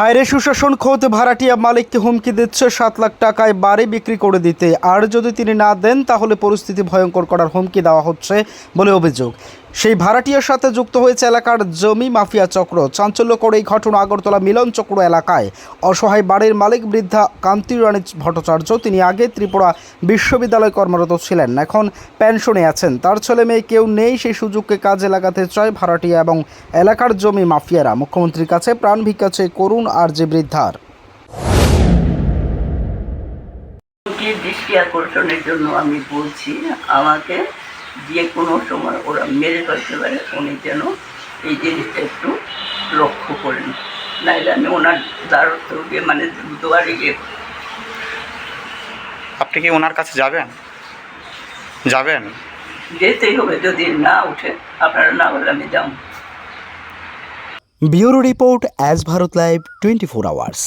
হায়রে সুশাসন খোদ ভাড়াটিয়া মালিককে হুমকি দিচ্ছে সাত লাখ টাকায় বাড়ি বিক্রি করে দিতে। আর যদি তিনি না দেন, তাহলে পরিস্থিতি ভয়ঙ্কর করার হুমকি দেওয়া হচ্ছে বলে অভিযোগ। সেই ভাড়াটিয়ার সাথে যুক্ত হয়েছে এলাকার জমি মাফিয়া চক্র। চাঞ্চল্যকর এই ঘটনা আগরতলা মিলন চক্র এলাকায়। অসহায় বাড়ির মালিক বৃদ্ধা কান্তি রানী ভট্টাচার্য, তিনি আগে ত্রিপুরা বিশ্ববিদ্যালয়ে কর্মরত ছিলেন, এখন পেনশনে আছেন। তার ছেলে মেয়ে কেউ নেই, সেই সুযোগকে কাজে লাগাতে চায় ভাড়াটিয়া এবং এলাকার জমি মাফিয়ারা। মুখ্যমন্ত্রীর কাছে প্রাণ ভিক্ষা চেয়ে করুন আর যে বৃদ্ধার জন্য আমি বলছি, আমাকে যে কোনো সময় ওরা মেরে ফেলতে পারে উনি যেন এই জিনিসটা একটু লক্ষ্য করেন। নাইলে আমি ওনার দ্বারস্থ গিয়ে মানে দুয়ারে গিয়ে আপনি কি ওনার কাছে যাবেন? যাবেন? যেতেই হবে যদি না উঠে আপনারা না বলে আমি যাব। Bureau report as Bharat live twenty four hours.